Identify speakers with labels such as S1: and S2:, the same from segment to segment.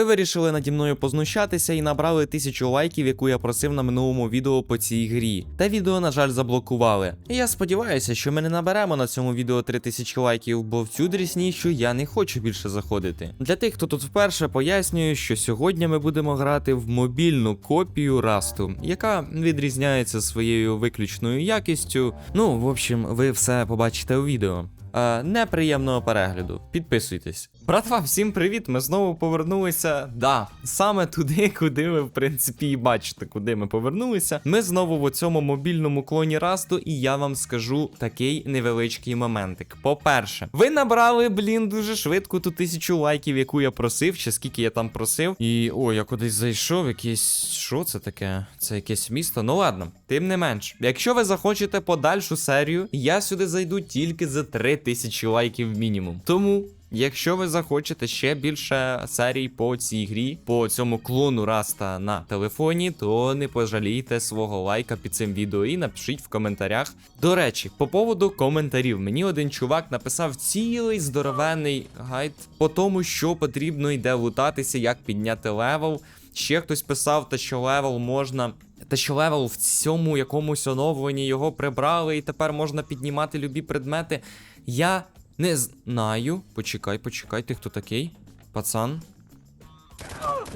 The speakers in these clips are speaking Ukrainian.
S1: Ви вирішили наді мною познущатися і набрали тисячу лайків, яку я просив на минулому відео по цій грі. Та відео, на жаль, заблокували. І я сподіваюся, що ми не наберемо на цьому відео 3000 лайків, бо в цю дрісніщу я не хочу більше заходити. Для тих, хто тут вперше пояснюю, що сьогодні ми будемо грати в мобільну копію Расту, яка відрізняється своєю виключною якістю. Ну, в общем, ви все побачите у відео. Е, неприємного перегляду. Підписуйтесь. Братва, всім привіт! Ми знову повернулися. Да, саме туди, куди ви, в принципі, і бачите, куди ми повернулися. Ми знову в цьому мобільному клоні Расту, і я вам скажу такий невеличкий моментик. По-перше, ви набрали, блін, дуже швидко ту тисячу лайків, яку я просив, чи скільки я там просив. І о, я кудись зайшов, якесь. Що це таке? Це якесь місто? Ну ладно, тим не менш. Якщо ви захочете подальшу серію, я сюди зайду тільки за 3000 лайків мінімум. Тому. Якщо ви захочете ще більше серій по цій грі, по цьому клону Раста на телефоні, то не пожалійте свого лайка під цим відео і напишіть в коментарях. До речі, по поводу коментарів, мені один чувак написав цілий здоровенний гайд по тому, що потрібно йде лутатися, як підняти левел. Ще хтось писав, та що левел можна. Та що левел в цьому якомусь оновленні його прибрали, і тепер можна піднімати любі предмети. Я не знаю. Почекай, почекай, ти хто такий? Пацан.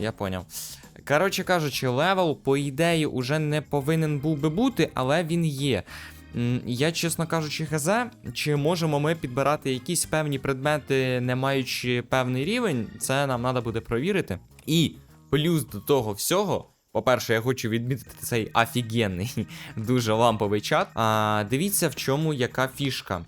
S1: Я поняв. Коротше кажучи, левел, по ідеї, уже не повинен був би бути, але він є. Я, чесно кажучи, хз, чи можемо ми підбирати якісь певні предмети, не маючи певний рівень, це нам треба буде провірити. І плюс до того всього. По-перше, я хочу відмітити цей офігенний, дуже ламповий чат. А, дивіться, в чому яка фішка.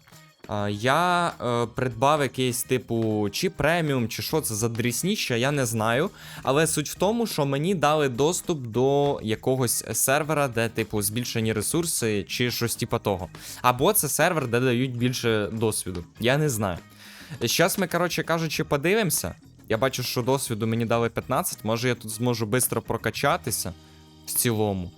S1: Я е, придбав якийсь типу чи преміум, чи що це за дрісніща, я не знаю. Але суть в тому, що мені дали доступ до якогось сервера, де, типу, збільшені ресурси, чи щось типу того. Або це сервер, де дають більше досвіду. Я не знаю. Зараз ми, коротше кажучи, подивимося. Я бачу, що досвіду мені дали 15, може я тут зможу швидко прокачатися в цілому.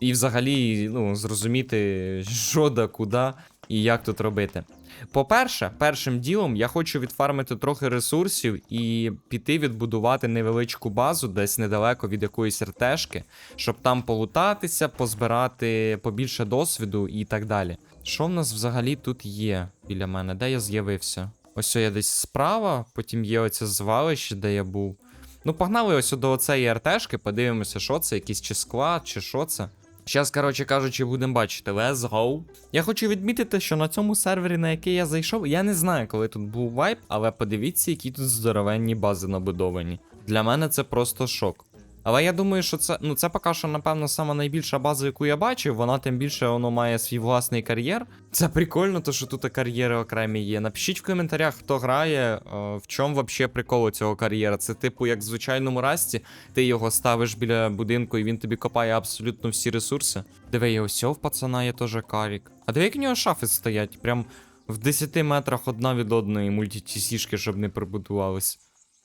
S1: І взагалі, ну, зрозуміти, що да куди і як тут робити. По-перше, першим ділом я хочу відфармити трохи ресурсів і піти відбудувати невеличку базу десь недалеко від якоїсь РТшки, щоб там полутатися, позбирати побільше досвіду і так далі. Що в нас взагалі тут є біля мене? Де я з'явився? Ось я десь справа, потім є оце звалище, де я був. Ну, погнали ось до оцеї РТшки, подивимося, що це, якийсь чи склад, чи що це. Зараз, коротше кажучи, будемо бачити. Let's go. Я хочу відмітити, що на цьому сервері, на який я зайшов, я не знаю, коли тут був вайп, але подивіться, які тут здоровенні бази набудовані. Для мене це просто шок. Але я думаю, що це, ну це поки що, напевно, сама найбільша база, яку я бачив. Вона тим більше воно має свій власний кар'єр. Це прикольно, то що тут кар'єри окремі є. Напишіть в коментарях, хто грає, е, в чому взагалі прикол цього кар'єра. Це типу, як в звичайному расті, ти його ставиш біля будинку, і він тобі копає абсолютно всі ресурси. Диви, є ось в пацана є теж карік. А диви, як у нього шафи стоять, прям в 10 метрах одна від одної мультитісішки, щоб не прибудувались.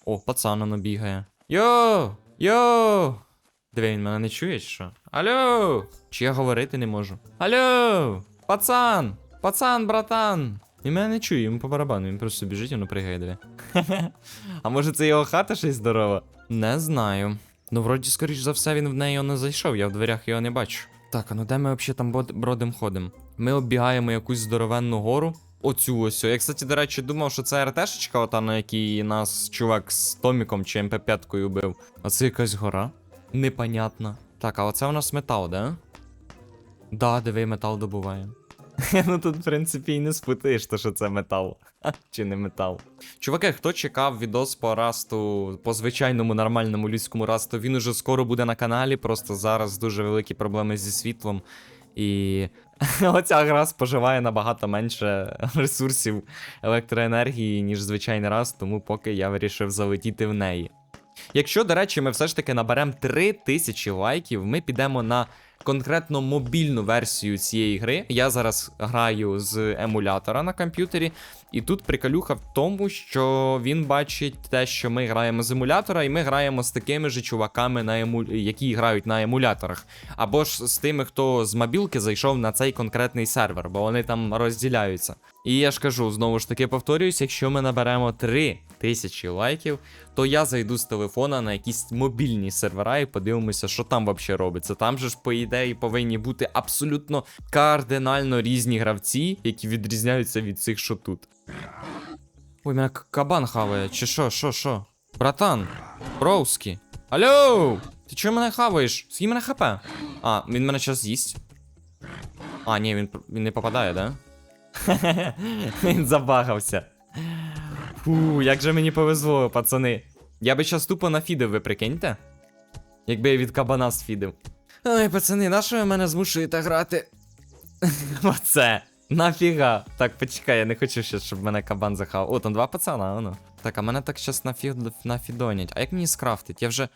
S1: О, пацан воно бігає. Йо! Йо! Диви, він мене не чує, що? Алло! Чи я говорити не можу? Алло! Пацан! Пацан, братан! Він мене не чує, йому по барабану, він просто біжить, воно пригає, диви. А може це його хата щось здорова? Не знаю. Ну, вроді, скоріш за все, він в неї не зайшов, я в дверях його не бачу. Так, а ну де ми взагалі там бродим ходим? Ми оббігаємо якусь здоровенну гору. Оцю ось. Я, кстати, до речі, думав, що це РТшечка, ота, на якій нас чувак з Томіком чи МП5 бив. А це якась гора? Непонятно. Так, а оце у нас метал, да? Да, диви, метал добуває. ну тут, в принципі, і не спутаєш, то що це метал. Чи не метал. Чуваки, хто чекав відос по расту, по звичайному нормальному людському расту, він уже скоро буде на каналі. Просто зараз дуже великі проблеми зі світлом. І оця гра споживає набагато менше ресурсів електроенергії, ніж звичайний раз, тому поки я вирішив залетіти в неї. Якщо, до речі, ми все ж таки наберемо 3000 лайків, ми підемо на конкретно мобільну версію цієї гри. Я зараз граю з емулятора на комп'ютері, і тут приколюха в тому, що він бачить те, що ми граємо з емулятора, і ми граємо з такими ж чуваками, на ему... які грають на емуляторах. Або ж з тими, хто з мобілки зайшов на цей конкретний сервер, бо вони там розділяються. І я ж кажу, знову ж таки повторююсь, якщо ми наберемо 3 тисячі лайків, то я зайду з телефона на якісь мобільні сервера і подивимося, що там взагалі робиться. Там же ж, по ідеї, повинні бути абсолютно кардинально різні гравці, які відрізняються від цих, що тут. Ой, мене кабан хаває, чи що, що, що? Братан, Броуські. Алло! Ти чого мене хаваєш? Скільки мене хп? А, він мене зараз з'їсть. А, ні, він, він не попадає, да? він забагався. Фу, як же мені повезло, пацани. Я би щас тупо нафідив, ви прикиньте? Якби я від кабана сфідив. Ой, пацани, на що ви мене змушуєте грати? Оце. Нафіга. Так, почекай, я не хочу ще, щоб мене кабан захав. О, там два пацана, воно. Так, а мене так щас нафі... нафідонять. А як мені скрафтить? Я вже.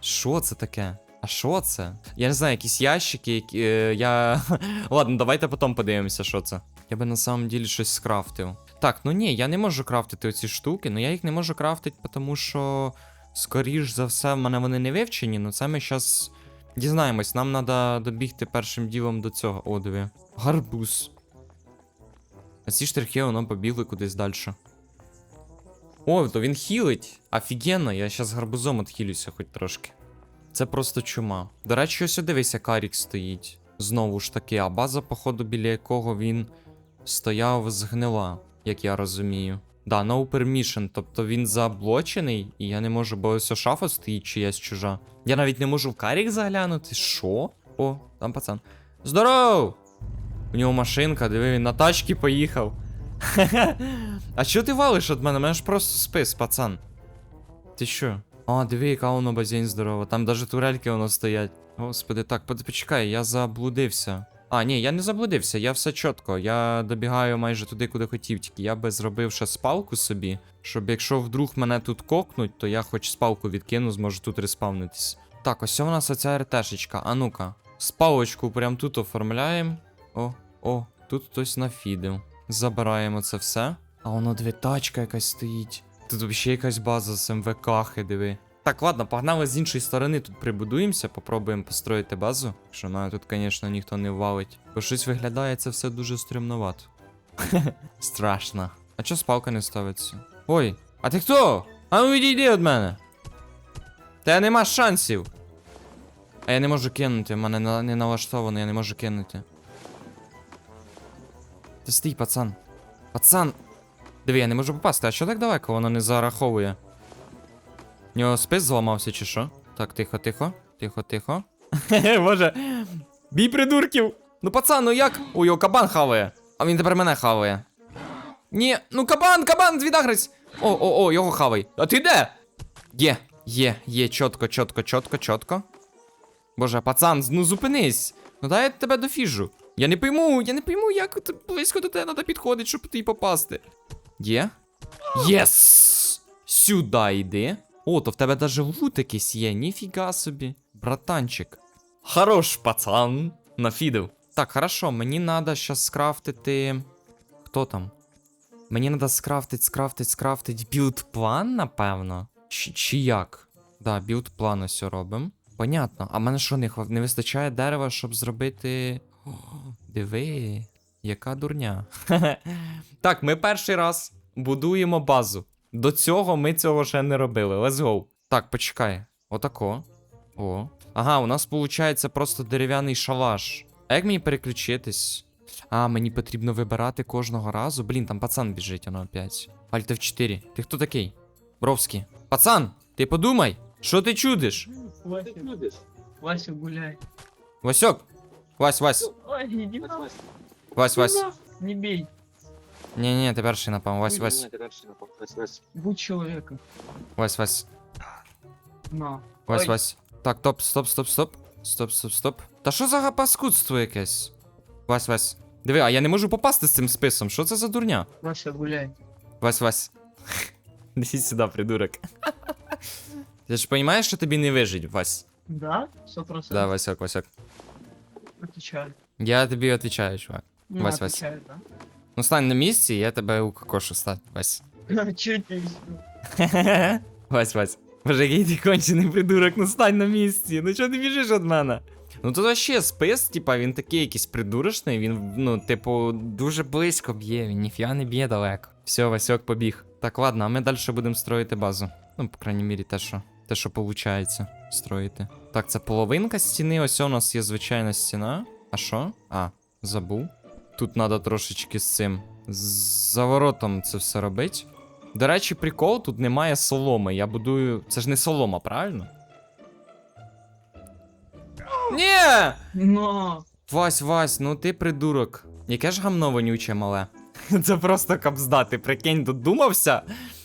S1: Що це таке? А що це? Я не знаю, якісь ящики, які. е, я. Ладно, давайте потім подивимося, що це. Я би на самом ділі щось скрафтив. Так, ну ні, я не можу крафтити оці штуки, ну я їх не можу крафтити, тому що, скоріш за все, в мене вони не вивчені, ну це ми зараз дізнаємось. Нам треба добігти першим ділом до цього. О, диви. Гарбуз. А ці штрихи воно побігли кудись далі. О, то він хілить. Офігенно, я зараз гарбузом відхилюся хоч трошки. Це просто чума. До речі, ось дивися, Карік стоїть. Знову ж таки, а база, походу, біля якого він стояв, згнила, як я розумію. Да, no permission, тобто він заблочений, і я не можу, бо ось шафа стоїть чиясь чужа. Я навіть не можу в Карік заглянути. Що? О, там пацан. Здоров! У нього машинка, диви, він на тачці поїхав. А що ти валиш від мене? Мене ж просто спис, пацан. Ти що? А, диви, яка воно базень здорова. Там даже турельки воно стоять. Господи, так, почекай, я заблудився. А, ні, я не заблудився, я все чітко. Я добігаю майже туди, куди хотів. Тільки я би зробив ще спалку собі, щоб якщо вдруг мене тут кокнуть, то я хоч спалку відкину, зможу тут респавнитись. Так, ось у нас оця РТшечка. А ну-ка. Спалочку прям тут оформляємо. О, о, тут хтось нафідив. Забираємо це все. А воно дві тачка якась стоїть. Тут взагалі якась база з МВК, диви. Так, ладно, погнали з іншої сторони, тут прибудуємося, попробуємо построїти базу. Що мене тут, звісно, ніхто не валить. Бо щось виглядає це все дуже стрімновато. Страшно. А чого спалка не ставиться? Ой, а ти хто? А ну відійди від мене. Та нема шансів. А я не можу кинути, в мене не налаштовано, я не можу кинути. Ти стій, пацан. Пацан. Диви, я не можу попасти, а що так далеко воно не зараховує? У нього спис зламався чи що? Так, тихо, тихо, тихо, тихо. Боже. Бій придурків! Ну пацан, ну як? Ой, його кабан хаває. А він тепер мене хаває. Ні, ну кабан, кабан, звідагрись! О, о, о, його хавай. А ти де? Є, є, є, чітко, чітко, чітко, чітко. Боже, пацан, ну зупинись. Ну дай я тебе дофіжу. Я не пойму, я не пойму, як близько до тебе треба підходити, щоб ти попасти. Є? Єс! Сюди йди. О, то в тебе даже лут якийсь є, ніфіга собі. Братанчик. Хорош, пацан. Нафідив. Так, хорошо, мені треба щас скрафтити. Хто там? Мені треба скрафтить, скрафтить, скрафтить білд-план, напевно. Чи, чи як? Да, білд-план ось робимо. Понятно. А мене що, не, не вистачає дерева, щоб зробити. О, диви, яка дурня. так, ми перший раз будуємо базу. До цього ми цього ще не робили. Let's go. Так, почекай. Отако. О. Ага, у нас виходить просто дерев'яний шалаш. А як мені переключитись? А, мені потрібно вибирати кожного разу. Блін, там пацан біжить, воно опять. Альт F4. Ти хто такий? Бровський. Пацан, ти подумай, що ти чудиш?
S2: Вася, Вася, гуляй.
S1: Васьок. Вась, Вась.
S2: Ой, иди нахуй.
S1: Вась, Вась.
S2: Не бей.
S1: Ні, ні, ти перший напав. Вась, Вась.
S2: Будь человеком.
S1: Вась, Вась.
S2: На.
S1: Вась,
S2: Ой.
S1: Вась. Так, топ, стоп, стоп, стоп. Стоп, стоп, стоп. Та що за паскудство якесь? Вась, Вась. Диви, а я не можу попасти з цим списом. Що це за дурня?
S2: Вася, гуляй.
S1: Вась, Вась. Іди сюди, придурок. Ти ж розумієш, що тобі не вижить, Вась?
S2: Да? Сто процентов.
S1: Да, Васяк, Васяк.
S2: Отвечаю.
S1: Я тобі відповідаю, чувак.
S2: Ну,
S1: Вась, Вась.
S2: да.
S1: Ну стань на місці, я тебе у кокошу стать, Вась.
S2: Чё тебе
S1: Вась, Вась. Боже, який ти кончений придурок, ну стань на місці. Ну чого ти біжиш від мене? Ну тут ще спис, типа, він такий якийсь придурочний, він, ну, типу, дуже близько б'є, він ніфіга не б'є далеко. Все, Васьок побіг. Так, ладно, а ми далі будемо строїти базу. Ну, по крайній мірі, те, що, те, що виходить строїти. Так, це половинка стіни. Ось у нас є звичайна стіна. А що? А, забув. Тут треба трошечки з цим. З заворотом це все робить. До речі, прикол, тут немає соломи. Я будую. Це ж не солома, правильно? Ні!
S2: Но.
S1: Вась, Вась, ну ти придурок. Яке ж гамно вонюче мале. Це просто капзда, ти прикинь, додумався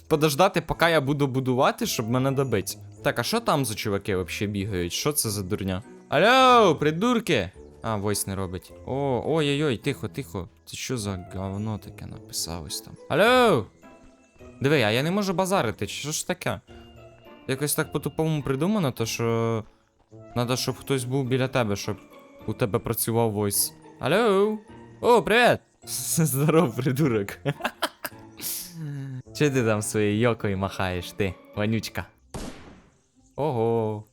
S1: подождати, поки я буду будувати, щоб мене добити. Так, а що там за чуваки взагалі бігають? Що це за дурня? Алло, придурки! А, войс не робить. О, ой-ой-ой, тихо, тихо. Це що за говно таке написав ось там? Алло! Диви, а я не можу базарити, що ж таке? Якось так по-тупому придумано, то що. Надо, щоб хтось був біля тебе, щоб у тебе працював войс. Алло! О, привіт! Здоров, придурок. Чи ти там своєю йокою махаєш, ти, вонючка? Ого.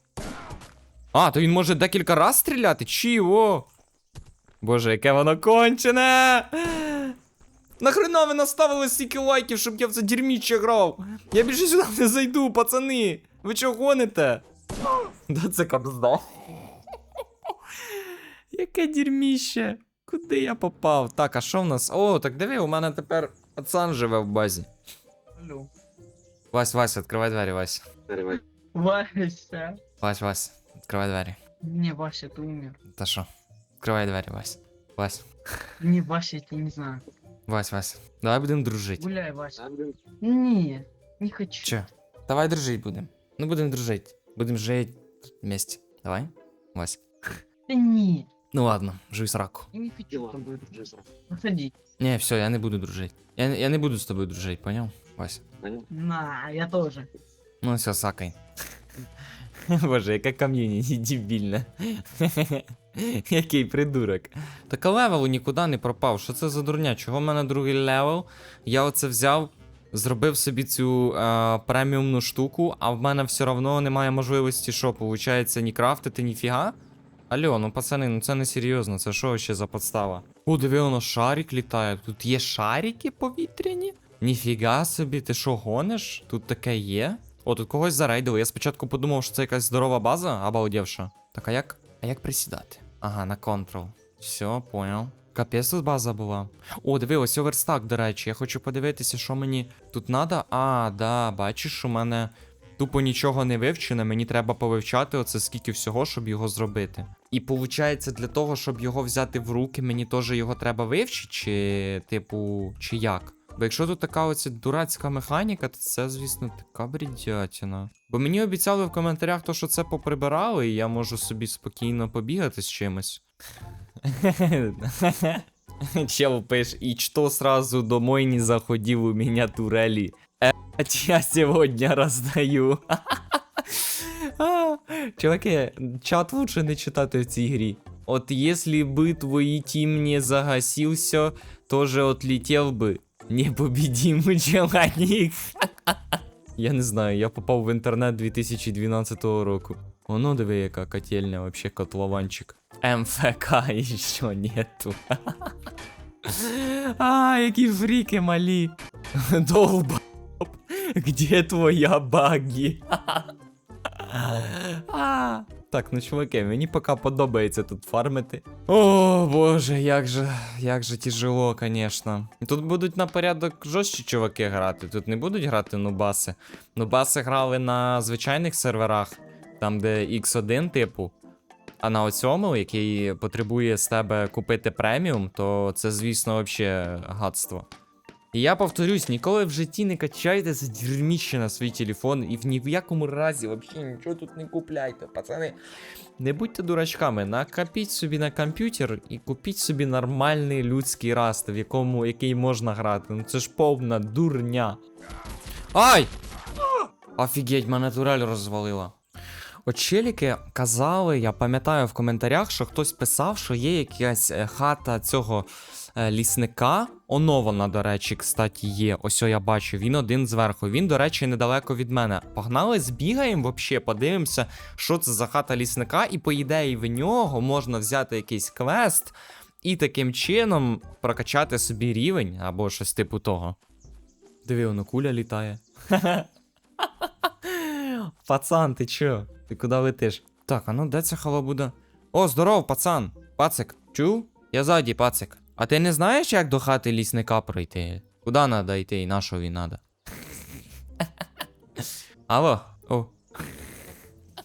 S1: А, то він може декілька раз стріляти? Чого? Боже, яке воно кончене! Нахрена ви наставили стільки лайків, щоб я в це дерьміче грав? Я більше сюди не зайду, пацани! Ви чого гоните? Да це капзда. Яке дерьміще. Куди я попав? Так, а що в нас? О, так диви, у мене тепер пацан живе в базі.
S2: Алло.
S1: Вась, Вась, відкривай двері, Вась.
S2: Вася.
S1: Вась, Вась, відкривай двері.
S2: Не, Вася, ты умер.
S1: Та що? Відкривай двері, Вась. Вась.
S2: Не, Вася, я тебя не знаю.
S1: Вась, Вась. Давай будемо дружити.
S2: Гуляй, Вася. Не, не хочу.
S1: Че? Давай дружити будемо. Ну будемо дружити. Будемо жити вместе. Давай? Вась.
S2: Да не,
S1: Ну ладно, жуй сраку.
S2: я не хочу с тобой дружить. Выходи.
S1: Не, все, я не буду дружити. Я, я не буду з тобою дружити, поняв? Вась.
S2: На, я тоже.
S1: Ну все, сакай. Боже, яке ком'юніті дебільне. Який придурок. Так а левел нікуди не пропав. Що це за дурня? Чого в мене другий левел? Я оце взяв, зробив собі цю е, преміумну штуку, а в мене все одно немає можливості, що, получається, ні крафтити, ніфіга? Алло, ну пацани, ну це не серйозно, це що ще за подстава? О, диви, воно шарик літає. Тут є шарики повітряні? Ніфіга собі, ти що гониш? Тут таке є? О, тут когось зарейдили. Я спочатку подумав, що це якась здорова база, обалдівша. Так, а як? А як присідати? Ага, на контрол. Все, понял. Капець тут база була. О, диви, ось оверстак, до речі. Я хочу подивитися, що мені тут надо. А, да, бачиш, у мене тупо нічого не вивчено. Мені треба повивчати оце скільки всього, щоб його зробити. І виходить, для того, щоб його взяти в руки, мені теж його треба вивчити, чи, типу, чи як? Бо якщо тут така оця дурацька механіка, то це, звісно, така бредятіна. Бо мені обіцяли в коментарях, то, що це поприбирали, і я можу собі спокійно побігати з чимось. Чел пиш, и что сразу домой не заходил у меня турели? Э, я сегодня раздаю. А, Чуваки, чат лучше не читати в цій грі. От если бы твой тим не загасился, тоже отлетел бы. Непобедимый человек. Я не знаю, я попав в інтернет 2012 року. Воно диви, яка котельня, вообще котлованчик. МФК еще нету. А, які фріки малі. Долбоб. Где твоя багі? Так, ну чуваки, мені поки подобається тут фармити. О, боже, як же, як же тяжело, конечно. Тут будуть на порядок жорстчі чуваки грати. Тут не будуть грати нубаси. Нубаси грали на звичайних серверах, там де X1, типу. А на оцьому, який потребує з тебе купити преміум, то це, звісно, вообще гадство. І я повторюсь, ніколи в житті не качайте це дерьміще на свій телефон і в ні в якому разі взагалі нічого тут не купляйте, пацани. Не будьте дурачками, накопіть собі на комп'ютер і купіть собі нормальний людський раст, в якому який можна грати. Ну це ж повна дурня. Ай! Офігеть, мене турель розвалила. От казали, я пам'ятаю в коментарях, що хтось писав, що є якась е, хата цього лісника. Онована, до речі, кстати, є. Ось о, я бачу, він один зверху. Він, до речі, недалеко від мене. Погнали, збігаємо вообще, подивимося, що це за хата лісника, і по ідеї в нього можна взяти якийсь квест і таким чином прокачати собі рівень або щось типу того. Диви, воно куля літає. Пацан, ти чо? Ти куди летиш? Так, а ну де ця хава буде? О, здоров, пацан! Пацик, чув? Я ззаді, пацик. А ти не знаєш, як до хати лісника пройти? Куди надо йти і на що він надо? Алло? О.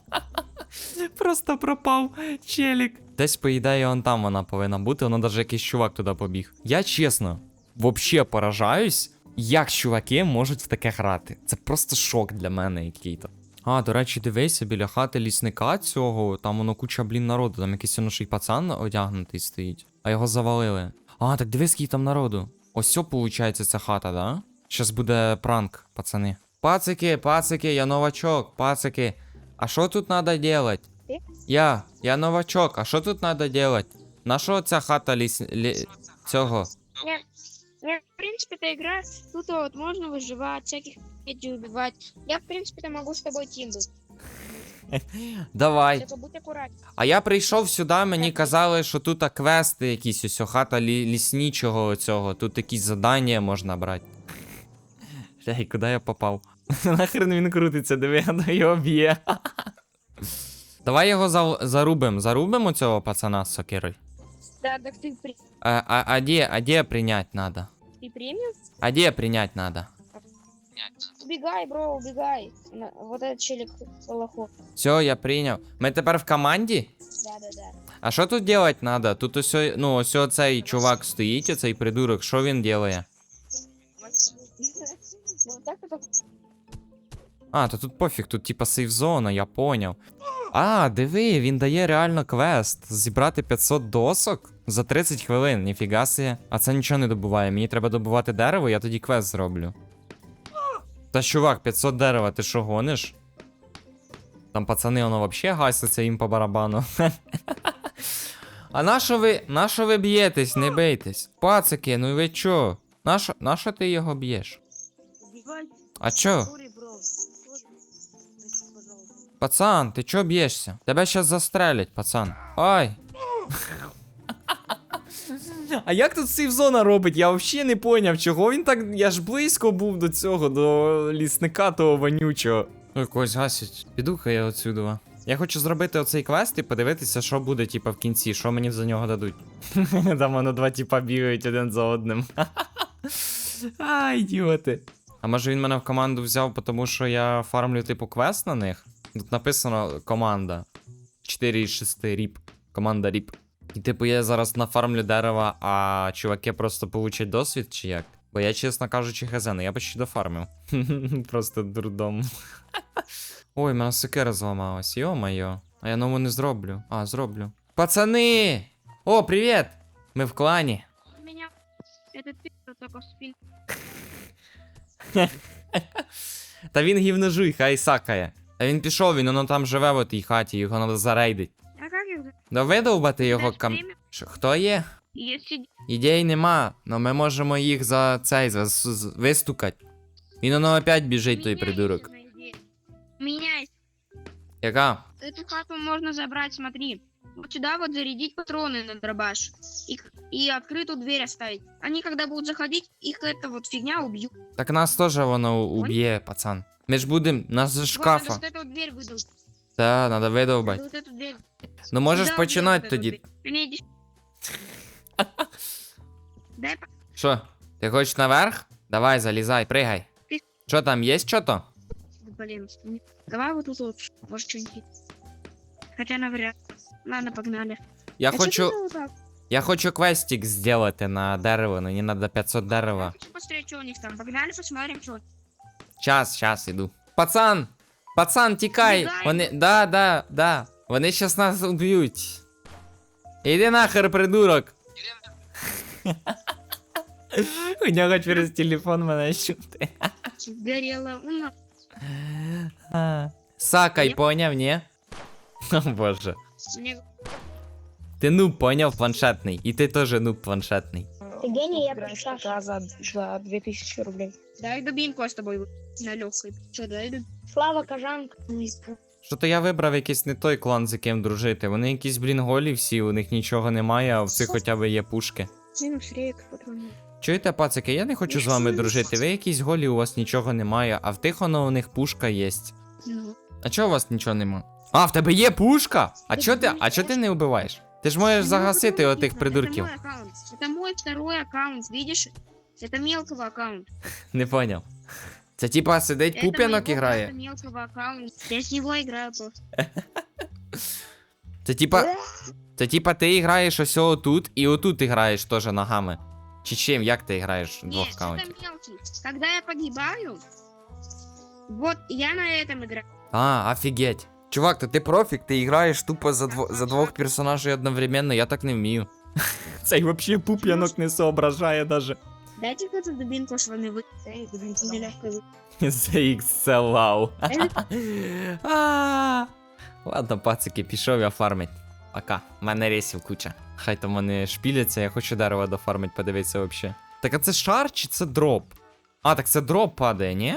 S1: Просто пропав челік. Десь, по ідеї, он там вона повинна бути, воно навіть якийсь чувак туди побіг. Я чесно, вообще поражаюсь, як чуваки можуть в таке грати. Це просто шок для мене який-то. А, до речі, дивися, біля хати лісника цього, там воно куча, блін, народу, там якийсь воно ще й пацан одягнутий стоїть, а його завалили. А, так дивись, скільки там народу. Ось все, виходить, ця хата, да? Щас буде пранк, пацани. Пацики, пацики, я новачок, пацики. А що тут надо делать?
S3: Ти?
S1: Я, я новачок, а що тут надо делать? На що ця хата ліс... лі... цього?
S3: Нет, нет, в принципе, эта игра, тут вот можно выживать, всяких людей убивать. Я, в принципе-то могу с тобой тим быть.
S1: Давай.
S3: Только будь аккуратней.
S1: А я прийшов сюди, мені казали, що тут квести якісь, ось хата лі... ліснічого цього, тут якісь задання можна брати. Ей, куди я попав? Нахрен він крутиться, диви, я його б'є. Давай його за... зарубим. Зарубимо цього пацана з сокирою.
S3: Да, так ты, при...
S1: А, а, а де, а де прийнять надо?
S3: ты примешь?
S1: А де прийнять надо?
S3: Убегай, бро, убегай. На- Вот этот челик лохов.
S1: Все, я прийняв. Ми тепер в команді?
S3: Да-да-да.
S1: А що тут делать надо? Тут ось, ну, ось цей чувак стоїть, оцей придурок, що він делає?
S3: Так это...
S1: А, то тут пофіг, тут типа сейф-зона, я поняв. А, диви, він дає реально квест. Зібрати 500 досок за 30 хвилин, ніфіга себе. А це нічого не добуває. Мені треба добувати дерево, я тоді квест зроблю. Та чувак, 500 дерева, ти що гониш? Там пацани, воно вообще гасяться їм по барабану. А на що ви, на що ви б'єтесь, не бийтесь? Пацики, ну ви чо? На що, на що ти його б'єш? А чо? Пацан, ти чо б'єшся? Тебе щас застрелять, пацан. Ой. А як тут сейфзона робить? Я взагалі не поняв, чого він так. Я ж близько був до цього, до лісника того вонючого. Ой, когось гасять. Піду-ка я отсюди. Я хочу зробити оцей квест і подивитися, що буде, типа, в кінці, що мені за нього дадуть. Там воно два типа бігають один за одним. А, ідіоти. А може він мене в команду взяв, тому що я фармлю типу квест на них? Тут написано команда. 4 із 6 ріп. Команда ріп. І типу я зараз нафармлю дерева, а чуваки просто получать досвід чи як? Бо я, чесно кажучи, ну я почти дофармив. Просто дурдом. Ой, мене секера зламалась, йо-моє. А я нову не зроблю. А, зроблю. Пацани! О, привіт! Ми в клані.
S3: Меня... Это ты, кто только спин.
S1: Та він гівножуй, хай сакає. Та він пішов, він воно там живе в тій хаті, його треба зарейдить.
S3: А как их... за-
S1: Да видовбати його
S3: Знаешь,
S1: кам.
S3: время?
S1: Що, хто є?
S3: Если...
S1: Ідей нема, но ми можемо їх за цей за, з- з- вистукати. Він воно опять біжить, той
S3: У меня
S1: придурок.
S3: есть одна идея. У меня есть.
S1: Яка?
S3: Эту хату можно забрать, смотри. Вот сюда вот зарядить патроны на дробаш. И, к- и открытую дверь оставить. Они, когда будут заходить, их эта вот фигня убьют.
S1: Так нас теж воно уб'є, пацан. Ми ж будем, нас же
S3: Главное,
S1: шкафа.
S3: вот эту вот дверь выдал.
S1: Та, надо видовбати.
S3: Вот эту дверь.
S1: Ну можеш
S3: Да,
S1: починати
S3: вот эту
S1: тоді.
S3: дверь. Не, иди. Дай по-
S1: Що? Ти хочеш наверх? Давай, залізай, пригай.
S3: Ти-
S1: Що там, є що то?
S3: Блин. не- Давай вот тут вот. Может, что-нибудь. Хотя навряд. Ладно, погнали.
S1: Я
S3: А чё
S1: хочу.
S3: ты вот так?
S1: Я хочу квестик зробити на дерево, мені треба 500
S3: Я
S1: дерева.
S3: хочу посмотреть, что у них там. Погнали, посмотрим, что.
S1: Час, час іду. Пацан! Пацан, тікай!
S3: Тікай.
S1: Вони. Да, да, да. Вони щас нас уб'ють. Іди нахер, придурок. У нього через телефон мене чути.
S3: Горело. Ну,
S1: Сакай,
S3: Я-
S1: поняв, ні? О боже.
S3: мне
S1: Ти нуб поняв планшетний. І ти теж нуб планшетний.
S3: Ты гений, я
S4: Играешь пока за, за 2000 рублей.
S3: Дай дубинку с тобой на легкой. Что, дай дуб-
S4: Слава Кажанка.
S1: Що то я вибрав якийсь не той клан, з яким дружити. Вони якісь, блін, голі всі, у них нічого немає, а в цих хоча б є пушки.
S3: Минус рейк, потом.
S1: Чуєте, пацики, я не хочу з вами дружити. Ви якісь голі, у вас нічого немає, а в тих воно у них пушка є.
S3: Ну,
S1: А чого у вас нічого нема? А, в тебе є пушка? А чого ти, а чого ти не вбиваєш? Ти ж можеш
S3: Ну,
S1: загасити
S3: потому
S1: отих
S3: что
S1: придурків.
S3: Это мой аккаунт. Это мой второй аккаунт, видишь? Это мелкого аккаунт.
S1: Не поняв. Це типа сидить
S3: Это
S1: пуп'янок і
S3: моего
S1: грає.
S3: просто мелкого аккаунта. Я с него играю просто.
S1: Це типа. Це типа ти граєш ось отут і отут ти граєш теж ногами. Чи чим, як ти граєш в двох
S3: Нет,
S1: аккаунтів?
S3: это мелкий. Когда я погибаю, вот я на этом играю.
S1: А, офігеть. Чувак, то ти профік, ти граєш тупо за, дво, за двох персонажей одновременно, я так не вмію. Цей вообще пуп'янок не соображає даже.
S3: Дайте какую-то дубинку, что не вы. Эй, дубинку нелегко вы.
S1: ZX це вау. А, Ладно, пацики, пішов я фармить. Пока. У мене рейсів куча. Хай там вони шпіляться, я хочу дерево дофармить, подивитися вообще. Так а це шар чи це дроп? А, так це дроп падає, ні?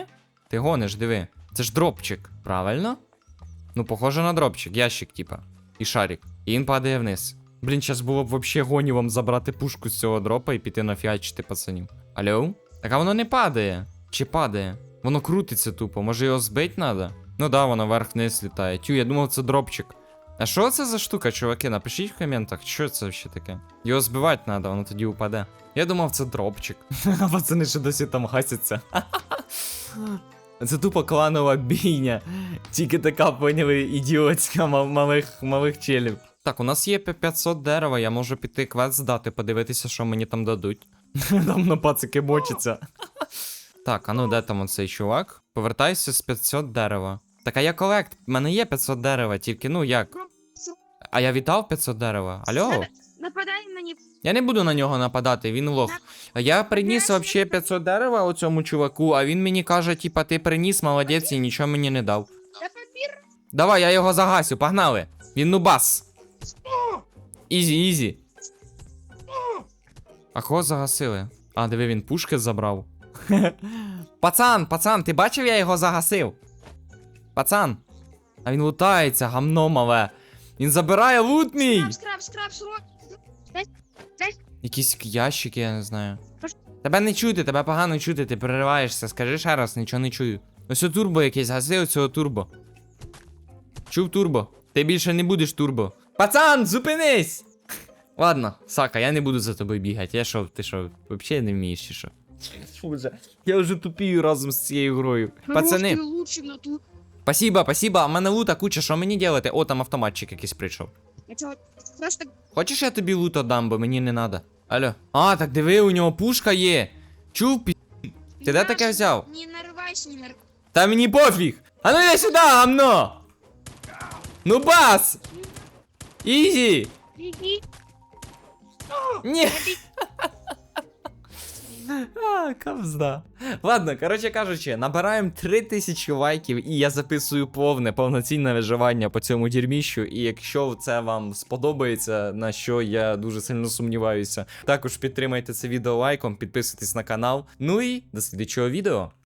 S1: Ти гониш, диви. Це ж дропчик, правильно? Ну, похоже на дропчик, ящик, типа. І шарик. І він падає вниз. Блін, зараз було б вообще гонівом забрати пушку з цього дропа і піти нафіачити пацанів. Алло? Так а воно не падає. Чи падає? Воно крутиться тупо, може його збить надо? Ну да, воно вверх-вниз літає. Тю, я думав, це дропчик. А що це за штука, чуваки? Напишіть в коментах, що це вообще таке. Його збивати треба, воно тоді упаде. Я думав, це дропчик. А пацани ще досі там гасяться. Це тупо кланова бійня. Тільки така поняли ідіотська мал- малих, малих челів. Так, у нас є 500 дерева, я можу піти квест здати, подивитися, що мені там дадуть. Там на пацики бочиться. Так, а ну де там оцей чувак? Повертайся з 500 дерева. Так, а я колект, в мене є 500 дерева, тільки ну як? А я віддав 500 дерева. Алло?
S3: Нападай на.
S1: Я не буду на нього нападати, він лох. Я приніс вообще 500 дерева оцьому чуваку, а він мені каже, типа, ти приніс, молодець, і нічого мені не дав. Давай, я його загасю, погнали. Він нубас. Ізі, ізі. А кого загасили? А, диви, він пушки забрав. пацан, пацан, ти бачив, я його загасив? Пацан. А він лутається, гамно мале. Він забирає лут мій!
S3: Скраб, скраб, скраб.
S1: Якісь ящики, я не знаю. Тебе не чути, тебе погано чути, ти перериваєшся. Скажи ще раз, нічого не чую. Ось турбо якесь, гаси оцього турбо. Чув турбо. Ти більше не будеш турбо. Пацан, зупинись! Ладно, Сака, я не буду за тобою бігати. Я що, ти що, взагалі не вмієш чи що? Фуже, я вже тупію разом з цією грою. Пацани,
S3: Хороший, лучше на ту.
S1: спасибо, спасибо, а в мене лута куча, що мені делати? О, там автоматчик якийсь прийшов.
S3: Я чё, просто
S1: Хочеш я тобі лут дам, бо мені не надо. Алло. А, так диви, у нього пушка є. Чув, пі... Ти де таке
S3: Наша,
S1: взяв?
S3: Не нарывайся, не нарывайся.
S1: Та мені пофіг! А ну я сюди, гамно! Ну бас! Ні! А, кавзда. Ладно, коротше кажучи, набираємо 3000 лайків, і я записую повне повноцінне виживання по цьому дірміщу. І якщо це вам сподобається, на що я дуже сильно сумніваюся, також підтримайте це відео лайком, підписуйтесь на канал. Ну і до слідчого відео.